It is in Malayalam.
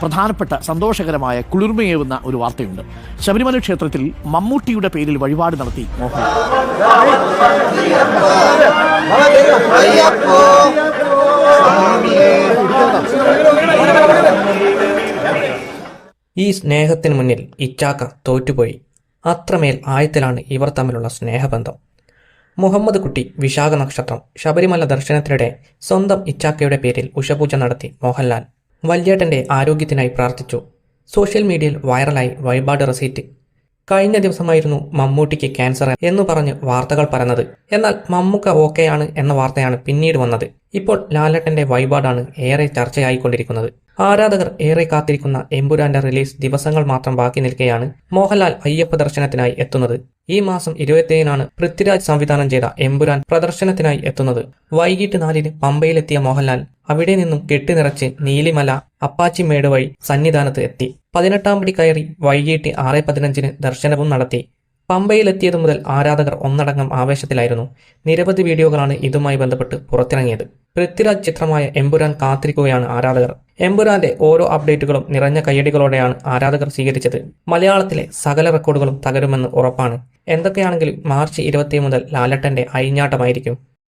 പ്രധാനപ്പെട്ട സന്തോഷകരമായ കുളിർമയേവുന്ന ഒരു വാർത്തയുണ്ട്. ശബരിമല ക്ഷേത്രത്തിൽ മമ്മൂട്ടിയുടെ പേരിൽ വഴിപാട് നടത്തി ഈ സ്നേഹത്തിന് മുന്നിൽ ഇച്ചാക്ക തോറ്റുപോയി. അത്രമേൽ ആയത്തിലാണ് ഇവർ തമ്മിലുള്ള സ്നേഹബന്ധം. മുഹമ്മദ് കുട്ടി വിശാഖ നക്ഷത്രം ശബരിമല ദർശനത്തിനിടെ സ്വന്തം ഇച്ചാക്കയുടെ പേരിൽ ഉഷപൂജ നടത്തി മോഹൻലാൽ. വല്യേട്ടന്റെ ആരോഗ്യത്തിനായി പ്രാർത്ഥിച്ചു. സോഷ്യൽ മീഡിയയിൽ വൈറലായി വഴിപാട് റെസീറ്റ്. കഴിഞ്ഞ ദിവസമായിരുന്നു മമ്മൂട്ടിക്ക് ക്യാൻസർ എന്ന് പറഞ്ഞ് വാർത്തകൾ പറഞ്ഞത് എന്നാൽ മമ്മൂക്ക ഓക്കെയാണ് എന്ന വാർത്തയാണ് പിന്നീട് വന്നത്. ഇപ്പോൾ ലാലേട്ടന്റെ വഴിപാടാണ് ഏറെ ചർച്ചയായിക്കൊണ്ടിരിക്കുന്നത്. ആരാധകർ ഏറെ കാത്തിരിക്കുന്ന എമ്പുരാന്റെ റിലീസ് ദിവസങ്ങൾ മാത്രം ബാക്കി നിൽക്കെയാണ് മോഹൻലാൽ അയ്യപ്പ ദർശനത്തിനായി എത്തുന്നത്. ഈ മാസം ഇരുപത്തിയേഴിനാണ് പൃഥ്വിരാജ് സംവിധാനം ചെയ്ത എമ്പുരാൻ പ്രദർശനത്തിനായി എത്തുന്നത്. വൈകിട്ട് നാലിന് പമ്പയിലെത്തിയ മോഹൻലാൽ അവിടെ നിന്നും കെട്ടിനിറച്ച് നീലിമല അപ്പാച്ചിമേട് വഴി സന്നിധാനത്ത് എത്തി. പതിനെട്ടാം പടി കയറി വൈകിട്ട് ആറ് പതിനഞ്ചിന് ദർശനവും നടത്തി. പമ്പയിലെത്തിയതു മുതൽ ആരാധകർ ഒന്നടങ്കം ആവേശത്തിലായിരുന്നു. നിരവധി വീഡിയോകളാണ് ഇതുമായി ബന്ധപ്പെട്ട് പുറത്തിറങ്ങിയത്. പൃഥ്വിരാജ് ചിത്രമായ എമ്പുരാൻ കാത്തിരിക്കുകയാണ് ആരാധകർ. എമ്പുരാന്റെ ഓരോ അപ്ഡേറ്റുകളും നിറഞ്ഞ കയ്യടികളോടെയാണ് ആരാധകർ സ്വീകരിച്ചത്. മലയാളത്തിലെ സകല റെക്കോർഡുകളും തകരുമെന്ന് ഉറപ്പാണ്. എന്തൊക്കെയാണെങ്കിലും മാർച്ച് ഇരുപത്തി മുതൽ ലാലട്ടന്റെ അയിഞ്ഞാട്ടമായിരിക്കും